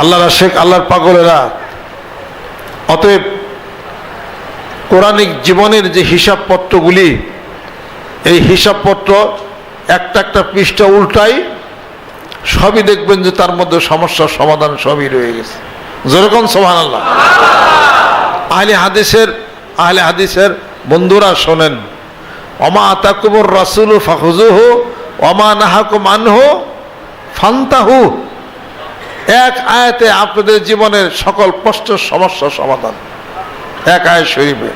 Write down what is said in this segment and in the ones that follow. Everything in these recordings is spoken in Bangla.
আল্লাহর শেখ, আল্লাহর পাগলেরা। অতএব কোরআনিক জীবনের যে হিসাবপত্রগুলি, এই হিসাবপত্র একটা একটা পৃষ্ঠা উল্টাই সবই দেখবেন যে তার মধ্যে সমস্যার সমাধান সবই রয়ে গেছে। যেরকম সোহান আল্লাহ আহলে হাদিসের আহলে হাদিসের বন্ধুরা শোনেন অমা আতাকুমুর রাসুল ফাহুজুহু অমা নাহাকু মানহু ফান্তাহু। এক আয়াতে আপনাদের জীবনের সকল কষ্ট সমস্যার সমাধান। এক আয়াত শরীফে।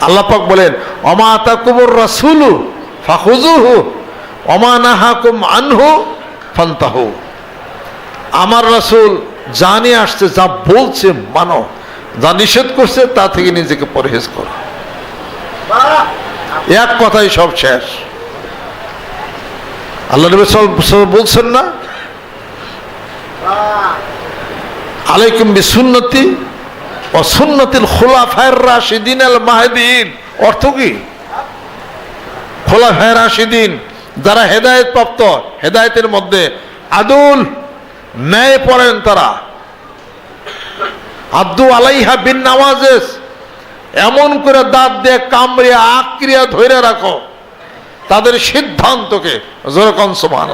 আল্লাহ পাক বলেন, অমা আতাকুমুর রাসুলু ফাহুজুহু অমা নাহাকুম আনহু ফান্তাহু। আমার রাসূল নিয়ে আসছে, যা বলছে, মানো। যা নিষেধ করছে, তা থেকে নিজেকে পরহেজ করো। এক কথাই সব শেষ। আল্লাহ নবী বলছেন না আলাইকুম বিসুন্নতি ও সুন্নতিল খোলাফায়ের রাশিদিন আল মাহদিন। অর্থ কি? খোলাফায়ের রাশিদিন, যারা হেদায়েত প্রাপ্ত হেদায়েতের মধ্যে আদুল ন্যায় পড়েন তারা। আব্দু আলাইহা বিন নামাজেস এমন করে দাঁত দিয়ে কামড়িয়া আক্রিয়া ধরে রাখো, তাদের সিদ্ধান্তকে যেরকম সমান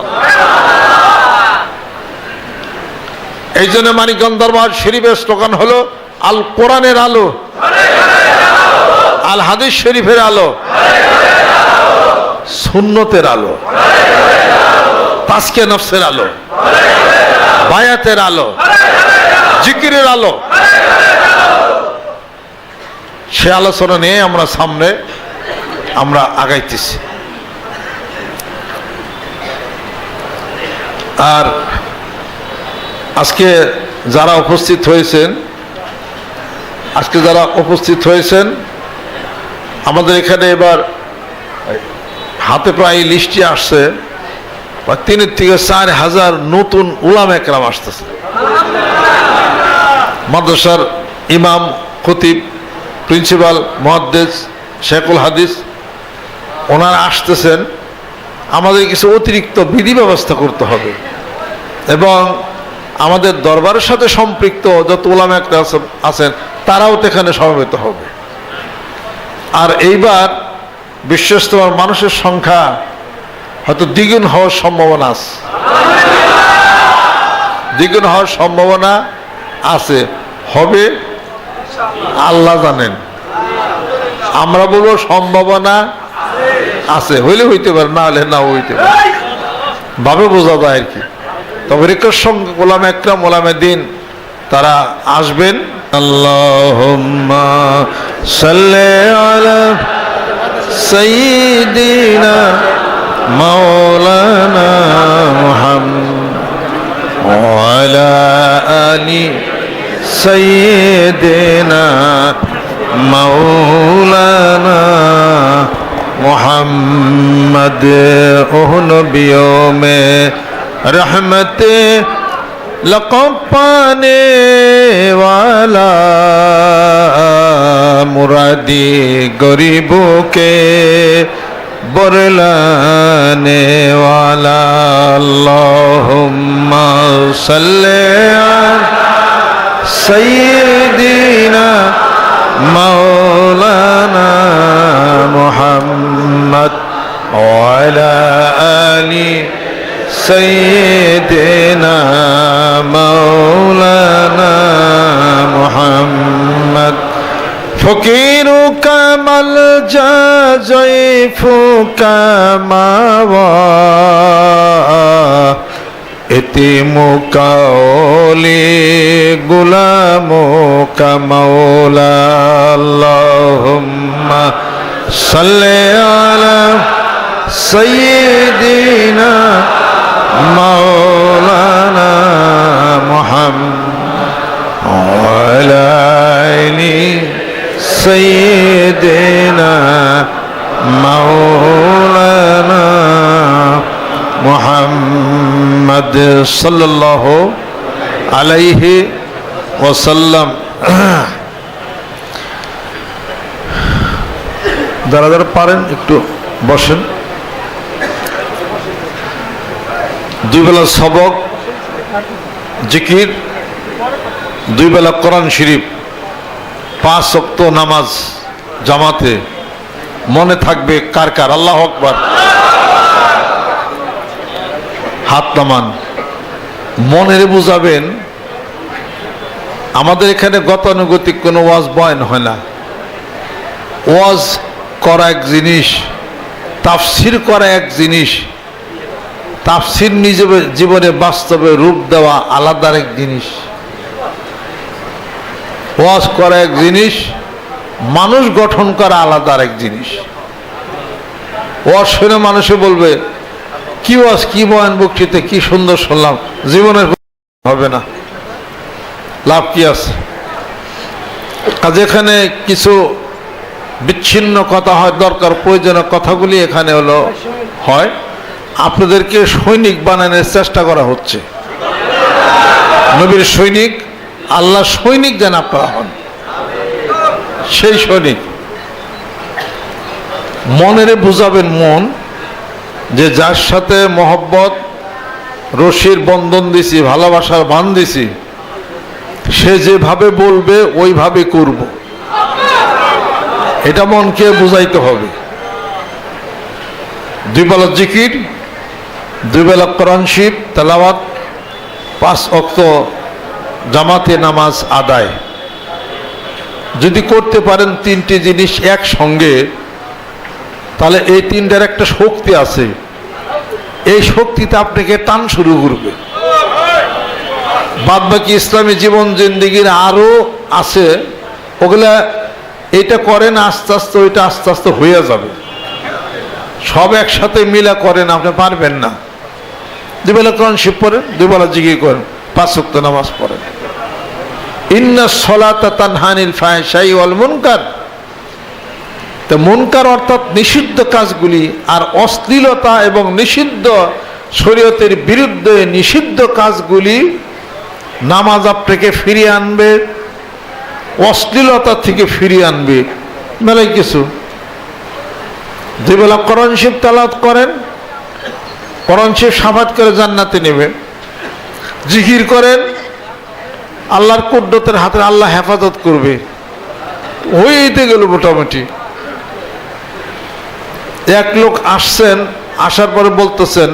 এই জন্য মানিকগঞ্জ দরবার শরীফের স্লোগান হলো, আল কোরআনের আলো। আল হাদিস শরীফের আলো। সুন্নতের আলো। তাসকে নফসের আলো। বায়াতের আলো। জিকিরের আলো। সে আলোচনা নিয়ে আমরা সামনে, আমরা আগাইতেছি। আর আজকে যারা উপস্থিত হয়েছেন, আজকে যারা উপস্থিত হয়েছেন, আমাদের এখানে এবার হাতে প্রায় লিস্টে আসছে তিনের থেকে চার হাজার নতুন উলাম একরাম আসতেছে। মাদ্রাসার ইমাম, খতিব, প্রিন্সিপাল মহাদ্দেশ শেখুল হাদিস, ওনারা আসতেছেন। আমাদের কিছু অতিরিক্ত বিধি ব্যবস্থা করতে হবে। এবং আমাদের দরবারের সাথে সম্পৃক্ত যত ওলামা একরাম আছেন তারাও তো এখানে সমবেত হবে। আর এইবার বিশ্বস্তমার মানুষের সংখ্যা হয়তো দ্বিগুণ হওয়ার সম্ভাবনা আছে। দ্বিগুণ হওয়ার সম্ভাবনা আছে। হবে আল্লাহ জানেন। আমরা বলব সম্ভাবনা আছে। হইলে হইতে পারে, না হলে না হইতে পারে। ভাবে বোঝা যায় আর কি। তবরিকের সঙ্গে গোলাম একরাম ওলামে দিন তারা আসবেন। আল্লাহ মৌলানা আলি সঈদিনা মৌলানা মোহাম্মদ ওহন रहमत लकम पाने वाला मुरादी गरीबों के बरलाने वाला अल्लाहुम्मा सल्ले सैदीना मौलाना मुहम्मद और आली سيدنا مولانا محمد فقيرك ملجا جيفك ماوى اتمك اولي غلامك مولا اللهم صل على سيدنا সাইয়্যিদিনা মাওলানা মুহাম্মদ ওয়ালা আলি সাইয়্যিদিনা মাওলানা মোহাম্মদ সাল্লাহ আলাইহি ওসাল্লাম যারা যারা পারেন, একটু বসেন। দুই বেলা সবক, জিকির, দুই বেলা কোরআন শরীফ, পাঁচ শক্ত নামাজ জামাতে। মনে থাকবে কার কার? আল্লাহ আকবার। হাত নামান। মনের বুঝাবেন, আমাদের এখানে গতানুগতিক কোনো ওয়াজ বয়ন হয় না। ওয়াজ করা এক জিনিস, তাফসির করা এক জিনিস তাফসির নিজে জীবনে বাস্তবে রূপ দেওয়া আলাদা এক জিনিস। ওয়াজ করা এক জিনিস, মানুষ গঠন করা আলাদা এক জিনিস। ওয়াজ শুনে মানুষে বলবে, কি ওয়াজ, কি বয়ান বক্তৃতে, কি সুন্দর শুনলাম, জীবনের হবে না। লাভ কি আছে? কাজ এখানে কিছু বিচ্ছিন্ন কথা হয়, দরকার, প্রয়োজনীয় কথাগুলি এখানে হলো, হয়। আপনাদেরকে সৈনিক বানানোর চেষ্টা করা হচ্ছে। নবীর সৈনিক আল্লাহ সৈনিক যেন আপনারা হন। সেই সৈনিক। মনেরে বুঝাবেন মন যে যার সাথে মহব্বত, রশির বন্ধন দিছি, ভালোবাসার বান দিছি, সে যেভাবে বলবে, ওইভাবে করব। এটা মনকে বুঝাইতে হবে। দুই বেলা জিকির দুই বেলা কোরআন শিব তেলাওয়াত, পাঁচ অক্ত জামাতে নামাজ আদায়। যদি করতে পারেন তিনটি জিনিস একসঙ্গে, তাহলে এই তিনটার একটা শক্তি আছে। এই শক্তিতে আপনাকে টান শুরু করবে। বাদ বাকি ইসলামী জীবন জিন্দিগির আরও আছে, ওগুলা এটা করেন, আস্তে আস্তে ওইটা আস্তে আস্তে হয়ে যাবে। সব একসাথে মিলা করেন, আপনি পারবেন না। দুবেলা কোরআন শিব পড়েন, দুবেলা জিগি করেন, পাঁচ সপ্ত নামাজ পড়েন। ইন্না সলাতা তানহানিল ফাহশাই ওয়াল মুনকার। তো মুনকার অর্থাৎ নিষিদ্ধ কাজগুলি আর অশ্লীলতা এবং নিষিদ্ধ শরীয়তের বিরুদ্ধে নিষিদ্ধ কাজগুলি নামাজ আপনাকে ফিরিয়ে আনবে, অশ্লীলতা থেকে ফিরিয়ে আনবে মেলাই কিছু। যেবেলা করণ শিব তালাত করেন শিব সাফাত করে জান্নাতে নেবে, জিকির করেন, আল্লাহর কুদ্দতের হাতে আল্লাহ হেফাজত করবে হয়েইতে গেল মোটামুটি। এক লোক আসছেন, আসার পরে বলতেছেন,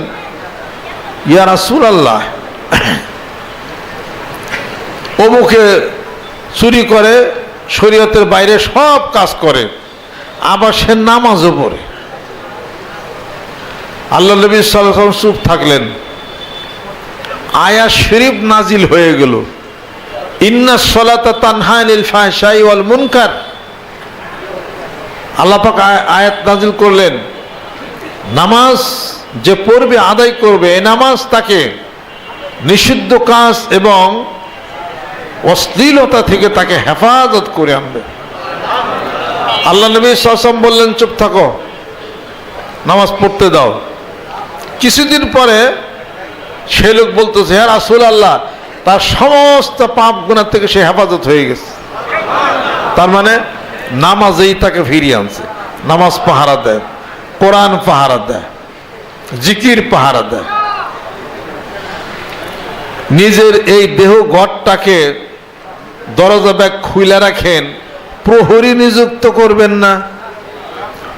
ইয়া রাসুল আল্লাহ অমুখে চুরি করে শরীয়তের বাইরে সব কাজ করে, আবার সে নামাজও পড়ে। আল্লাহ নবী সাল্লাম চুপ থাকলেন। আয়া শরীফ নাজিল হয়ে গেল। ইন্না সলাতা তানহানিল ফাহশাই ওয়াল মুনকার। আল্লাহ পাক আয়- আয়াত নাজিল করলেন। নামাজ যে পড়বে, আদায় করবে, এই নামাজ তাকে নিষিদ্ধ কাজ এবং অশ্লীলতা থেকে তাকে হেফাজত করে আনবে। আল্লাহ নবী সাসম বললেন, চুপ থাকো। নামাজ পড়তে দাও। কিছুদিন পরে সে লোক বলতেছে হ্যাঁ রাসুল আল্লাহ তার সমস্ত পাপ গুণার থেকে সে হেফাজত হয়ে গেছে। তার মানে নামাজেই তাকে ফিরিয়ে আনছে। নামাজ পাহারা দেয়, কোরআন পাহারা দেয়, জিকির পাহারা দেয়। নিজের এই দেহ ঘরটাকে দরজা ব্যাগ খুলে রাখেন, প্রহরী নিযুক্ত করবেন না,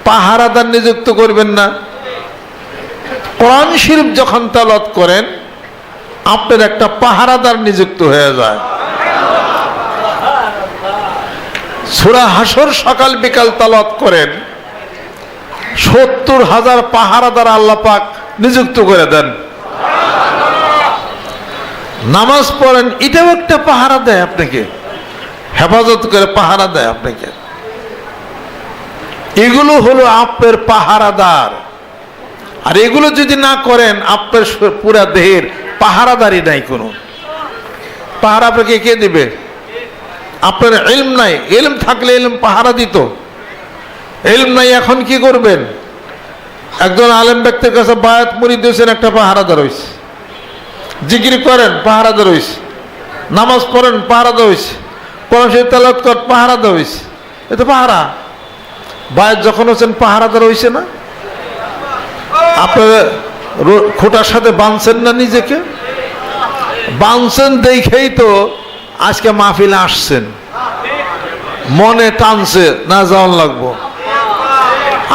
পাহারাদার নিযুক্ত করবেন না। কোরআন শরীফ যখন তালত করেন, আপনার একটা পাহারাদার নিযুক্ত হয়ে যায়। সুরা হাসর সকাল বিকাল তালত করেন, সত্তর হাজার পাহারাদার আল্লাহ পাক নিযুক্ত করে দেন। নামাজ পড়েন, এটাও একটা পাহারা দেয় আপনাকে। হেফাজত করে পাহারা দেয় আপনাকে। এগুলো হলো আপনার পাহারাদার। আর এগুলো যদি না করেন, আপনার পুরা দেহের পাহারাদারি নাই কোনো। পাহারা আপনাকে কে দিবে? আপনার এলম নাই। এলম থাকলে এলম পাহারা দিত। এলম নাই, এখন কি করবেন? একজন আলেম ব্যক্তির কাছে বায়াত মুড়ি দিয়েছেন, একটা পাহারাদার হয়েছে জিকির করেন, পাহারাদার হয়েছে নামাজ পড়েন, পাহারাদার হয়েছে কোরআন শরীফ তেলাওয়াত কর পাহারাদার এ তো পাহারা। বায়াত যখন হচ্ছেন, পাহারাদার হয়েছে না? আপনারা খোটার সাথে বাঁধছেন না নিজেকে? বাঁধছেন দেখেই তো আজকে মাহফিলে আসছেন। মনে টানছে, না যাওয়ান লাগবো।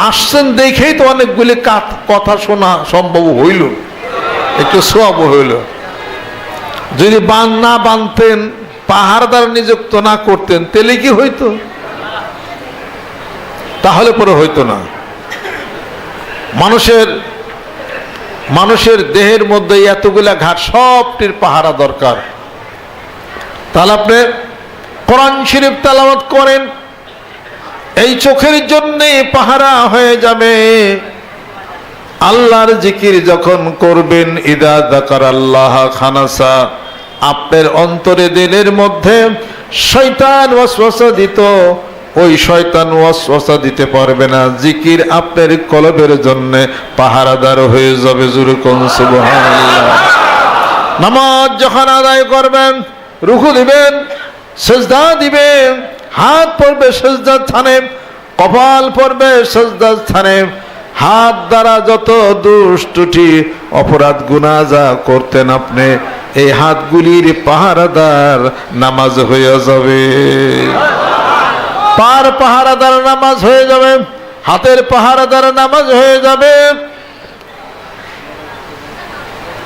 আসছেন দেখেই তো অনেকগুলি কথা শোনা সম্ভব হইল। একটু সব হইল। যদি বান না বানতেন পাহাড়দার নিযুক্ত না করতেন তেলে কি হইতো? তাহলে পরে হইতো না। মানুষের মানুষের দেহের মধ্যে এতগুলা ঘাট, সবটির পাহারা দরকার। তাহলে আপনি কোরআন শরীফ তালামত করেন, এই চোখের জন্যে পাহারা হয়ে যাবে। আল্লাহর জিকির যখন করবেন, ইদা দাকার আল্লাহ খানাসা, আপনার অন্তরে দিলের মধ্যে ওয়াসওয়াসা দিত। ওই শয়তান ওয়াসওয়াসা দিতে পারবে না। জিকির আপনার কলবের জন্য পাহারাদার হয়ে যাবে জুরুকুন, সুবহানাল্লাহ। নামাজ যখন আদায় করবেন, রুকু দিবেন, সেজদা দিবেন, হাত পড়বে সেজদার স্থানে, কপাল পড়বে সেজদার স্থানে, হাত দ্বারা যত দুষ্টুটি অপরাধ গুণা যা করতেন আপনি, এই হাতগুলির পাহারাদার নামাজ হয়ে যাবে। পার পাহারাদার নামাজ হয়ে যাবে, হাতের পাহারাদার নামাজ হয়ে যাবে।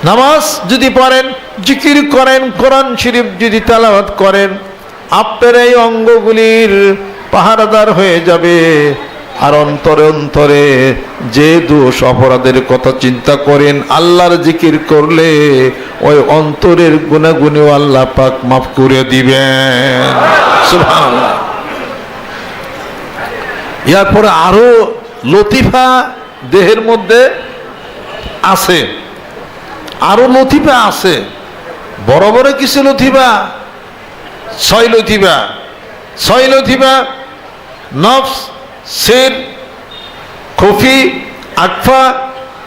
নামাজ যদি পড়েন, জিকির করেন, কোরআন শরীফ যদি তেলাওয়াত করেন, আপনার এই অঙ্গগুলির পাহারাদার হয়ে যাবে। আর অন্তরে অন্তরে যে দোষ অপরাধের কথা চিন্তা করেন, আল্লাহর জিকির করলে ওই অন্তরের গুণাগুণিও আল্লাহ পাক মাফ করে দিবেন। সুবহানাল্লাহ। এরপরে আরও লতিফা দেহের মধ্যে আছে। আরও লতিফা আছে। বড় বড় কিছু লতিফা, ছয় লতিফা। ছয় লতিফা, নফস, সির, খফি, আকফা,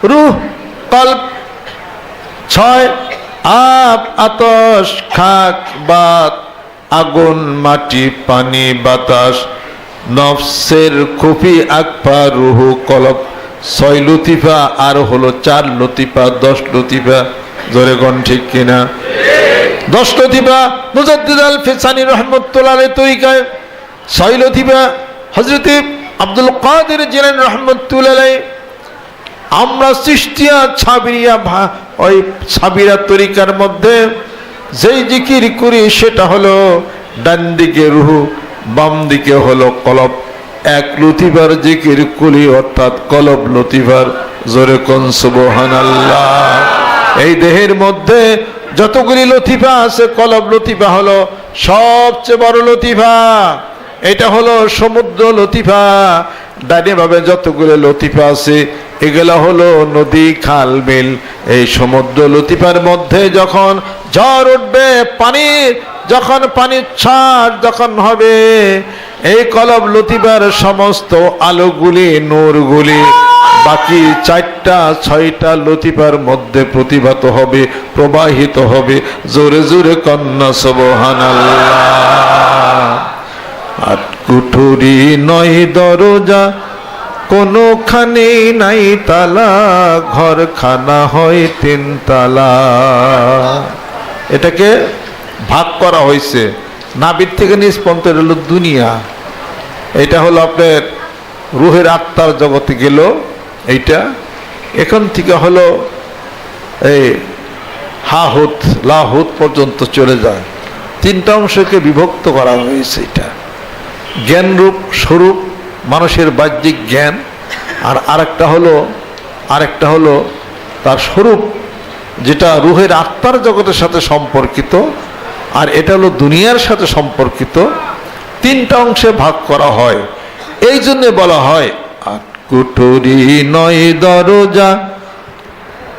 রুহ, কল্প। ছয় আপ আতস খাক, বাত, আগুন, মাটি, পানি, বাতাস। নফসের খুফি আকফা রুহু কলব। ছয় লতিফা, আর হলো চার লতিফা, দশ লতিফা। জোরে গণ ঠিক কিনা? দশ লতিফা, মুজাদ্দিদ আল ফিসানি রহমতুল্লাহ তরিকায় ছয় লতিফা হজরত আব্দুল কাদের জিলান রহমতুল্লাহ আমরা সৃষ্টিয়া ছাবিরিয়া ওই ছাবিরা তরিকার মধ্যে যেই জিকির করি, সেটা হলো ডান দিকে রুহু বাম দিকে হলো কলব। এক লতিবার জিকির কুলি অর্থাৎ কলব লতিবার জোরে কোন সুবহান এই দেহের মধ্যে যতগুলি লতিফা আছে, কলব লতিফা হলো সবচেয়ে বড় লতিফা এটা হলো সমুদ্র লতিফা ডানে ভাবে যতগুলো লতিফা আছে, এগুলো হলো নদী, খাল, বিল। এই সমুদ্র লতিফার মধ্যে যখন ঝড় উঠবে, পানির যখন পানির ছাড় যখন হবে, এই কলব লতিবার সমস্ত আলোগুলি, নূরগুলি, বাকি চারটা, ছয়টা লতিফার মধ্যে প্রতিভাত হবে, প্রবাহিত হবে। জোরে জোরে কন্যা কুঠুরি নয় দরজা, কোনোখানে নাই তালা ঘর খানা হয় তিন তালা এটাকে ভাগ করা হয়েছে নাবির থেকে নিষ্পন্ত হলো দুনিয়া। এটা হলো আপনার রুহের আত্মার জগতে গেল, এইটা। এখান থেকে হলো এই হা হাহুত, লাহুত পর্যন্ত চলে যায়। তিনটা অংশকে বিভক্ত করা হয়েছে এটা। জ্ঞানরূপ, স্বরূপ, মানুষের বাহ্যিক জ্ঞান। আর আরেকটা হলো আরেকটা হলো তার স্বরূপ, যেটা রুহের আত্মার জগতের সাথে সম্পর্কিত। আর এটা হলো দুনিয়ার সাথে সম্পর্কিত। তিনটা অংশে ভাগ করা হয়। এই জন্য বলা হয় কুটুরি নয় দরজা,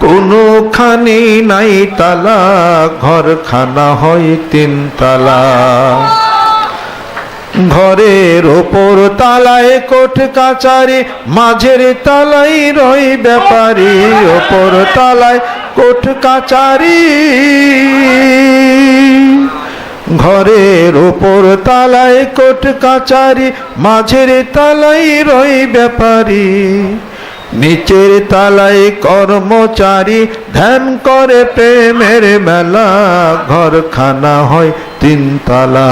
কোনোখানে নাই তালা ঘর খানা হয় তিন তালা ঘরের ওপর তালায় কোট কাচারি মাঝের তালাই রই ব্যাপারি, ওপর তালায় কোট কাচারি ঘরের ওপর তালায় কোট কাচারি, মাঝের তালাই রই ব্যাপারি। নিচের তালায় কর্মচারী, ধ্যান করে প্রেমের মেলা। ঘরখানা হয় তিন তালা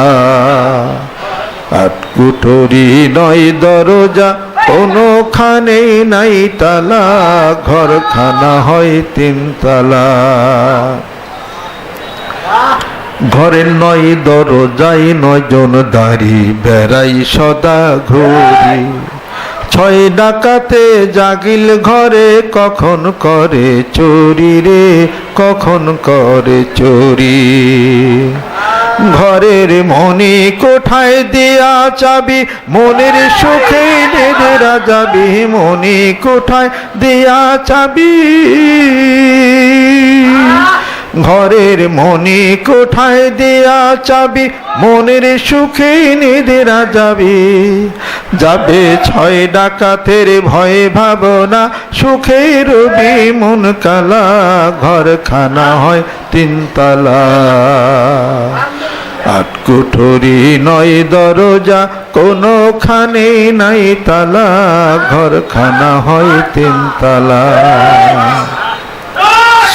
আট কুঠরি নয় দরজা কোনোখানেই নাই তালা। ঘরখানা হয় তিন তালা ঘরের নয় দরজাই নয়জন দাঁড়ি, বেড়াই সদা ঘুরি। ছয় ডাকাতে জাগিল ঘরে, কখন করে চুরি রে, কখন করে চুরি। ঘরের মনি কোঠায় দিয়া চাবি, মনের সুখে যাবি মনি কোঠায় দিয়া চাবি। ঘরের মনে কোঠায় দেয়া চাবি, মনের সুখে নিদেরা যাবি যাবে ছয় ডাকাতের ভয়ে ভাবনা, সুখে রবি মন কালা, ঘরখানা হয় তিনতলা আট কুঠরি নয় দরজা, কোনোখানে নাই তালা, ঘরখানা হয় তিনতলা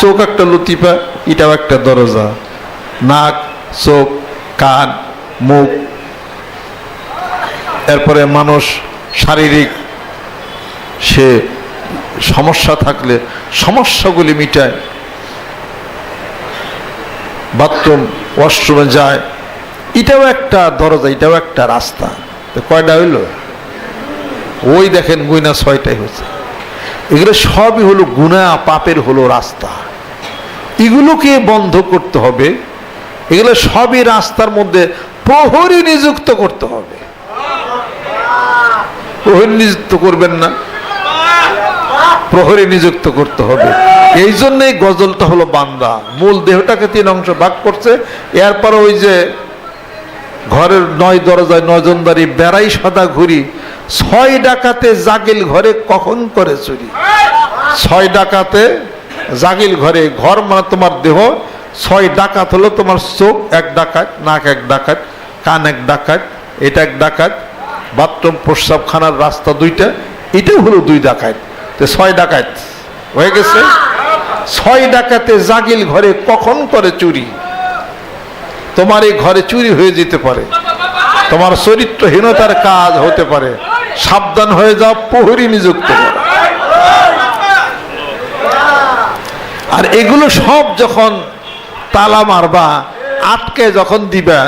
চোখ একটা লতিফা, এটাও একটা দরজা। নাক, চোখ, কান, মুখ। এরপরে মানুষ শারীরিক, সে সমস্যা থাকলে সমস্যাগুলি মিটায়। বাথরুম, ওয়াশরুমে যায়। এটাও একটা দরজা, এটাও একটা রাস্তা। তো কয়টা হইল? ওই দেখেন গুইনা ছয়টাই হচ্ছে এগুলো সবই হলো গুণা, পাপের হলো রাস্তা। এগুলোকে বন্ধ করতে হবে। এগুলো সবই রাস্তার মধ্যে প্রহরী নিযুক্ত করতে হবে। প্রহরী নিযুক্ত করবেন না। প্রহরী নিযুক্ত করতে হবে। এই জন্যই গজলটা হলো বান্দা। মূল দেহটাকে তিন অংশ ভাগ করছে। এরপর ওই যে ঘরের নয় দরজায় নজনদারি বেড়াই সদা ঘুরি ছয় ডাকাতে জাগিল ঘরে কখন করে চুরি? ছয় ডাকাতে জাগিল ঘরে, ঘর মানে তোমার দেহ, ছয় ডাকাত হলো তোমার চোখ, এক ডাকাত, নাক এক ডাকাত, কান এক ডাকাত, এটা এক ডাকাত, বাথরুম প্রস্রাবখানার রাস্তা দুইটা, এটাও হলো দুই ডাকাত। তো ছয় ডাকাত, হয়ে গেছে? ছয় ডাকাতে জাগিল ঘরে কখন করে চুরি? তোমার এই ঘরে চুরি হয়ে যেতে পারে। তোমার চরিত্রহীনতার কাজ হতে পারে। সাবধান হয়ে যাও, প্রহরী নিযুক্ত করো আর এগুলো সব যখন তালা মারবা, আটকে যখন দিবা,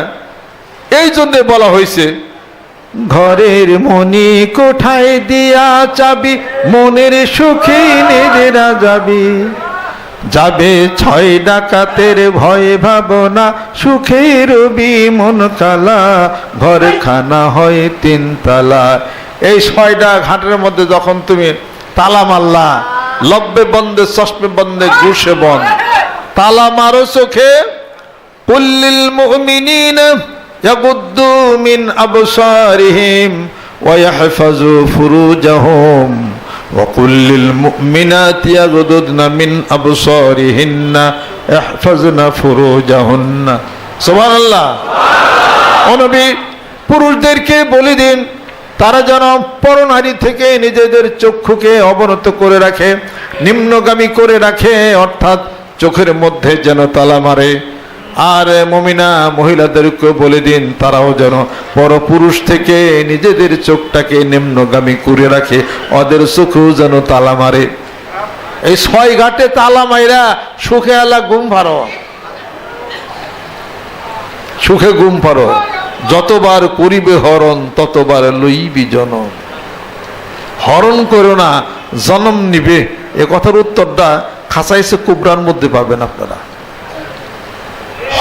এই জন্যে বলা হয়েছে, ঘরের মনি কোঠায় দিয়া চাবি মনের সুখী নেদেরা যাবি। যাবে ছয় ডাকাতের ভয় ভাবনা, সুখের রবি মন কালা ঘরখানা হয় তিন তালা এই ছয়টা ঘাটের মধ্যে যখন তুমি তালা মারলা, লব্বে বন্ধে চশমে বন্ধে ঘুষে বন। তালা মারো চোখে, কুল্লিল মুমিনিন ইয়াগুদ্দু মিন আবসারিহিম ওয়া ইয়াহফাযু ফুরুজাহুম। ওয়া কুল্লিল মুমিনাতি ইয়াগুদুদনা মিন আবসারিহিন্না ইয়াহফাযুনা ফুরুজাহুন্না। সুবহানাল্লাহ সুবহানাল্লাহ। ও নবী, পুরুষদেরকে বলে দিন তারা যেন পরনারী থেকে নিজেদের চক্ষুকে অবনত করে রাখে, নিম্নগামী করে রাখে, অর্থাৎ চোখের মধ্যে যেন তালা মারে। আর মমিনা মহিলাদেরকে বলে দিন, তারাও যেন পরপুরুষ থেকে নিজেদের চোখটাকে নিম্নগামী করে রাখে, ওদের চোখেও যেন তালা মারে। এই ছয় ঘাটে তালা মাইরা সুখে আলা ঘুম পারো সুখে ঘুম পারো যতবার করিবে হরণ, ততবার লইবি জনম হরণ করো না, জনম নিবে। এ কথার উত্তরটা খাসাইছে কুবরার মধ্যে পাবেন আপনারা।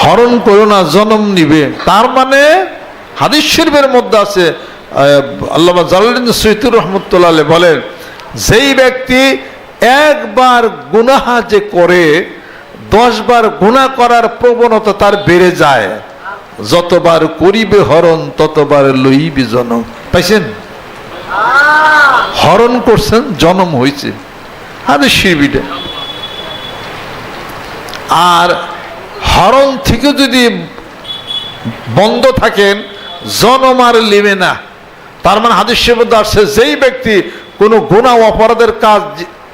হরণ করো না, জনম নিবে। তার মানে হাদিস শরীফের মধ্যে আছে আল্লাহ জালালিন সৈতুর রহমতুল্লাহ বলেন, যেই ব্যক্তি একবার গুনাহা যে করে, দশবার গুণা করার প্রবণতা তার বেড়ে যায়। যতবার করিবে হরণ, ততবার লইবে জনম। পাইছেন? হরণ করছেন, জনম হয়েছে আরে শিরবিটা আর হরণ থেকে যদি বন্ধ থাকেন, জনম আর লিবে না। তার মানে মধ্যে আসছে, যেই ব্যক্তি কোনো গুণা অপরাধের কাজ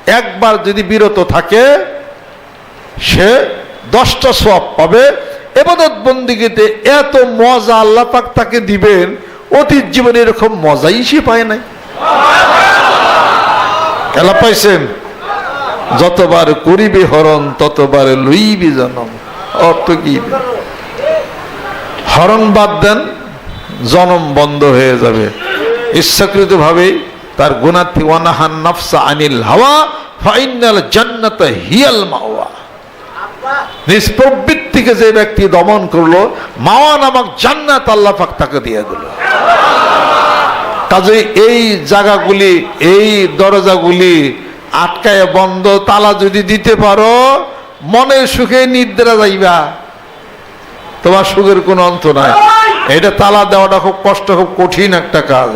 একবার যদি বিরত থাকে, সে দশটা সব পাবে এবাদত বন্দিগিতে এত মজা আল্লাহ পাক তাকে দিবেন, অতীত জীবনে এরকম মজাই সে পায় নাই। খেলা পাইছেন? যতবার করিবে হরণ, ততবার লইবি জনম। অর্থ কি? হরণ বাদ দেন, জনম বন্ধ হয়ে যাবে। ইচ্ছাকৃত ভাবে তার গুণার্থী ওয়ানাহান নফসা আনিল হাওয়া, ফাইনাল জান্নাত হিয়াল মাওয়া। নিজ প্রবৃত্তিকে যে ব্যক্তি দমন করল, মাওয়া নামক জান্নাত আল্লাহ পাক তাকে দিয়ে দিল। কাজে এই জায়গাগুলি, এই দরজাগুলি আটকায় বন্ধ, তালা যদি দিতে পারো মনের সুখে নিদ্রা যাইবা। তোমার সুখের কোনো অন্ত নাই। এটা তালা দেওয়াটা খুব কষ্ট, খুব কঠিন একটা কাজ।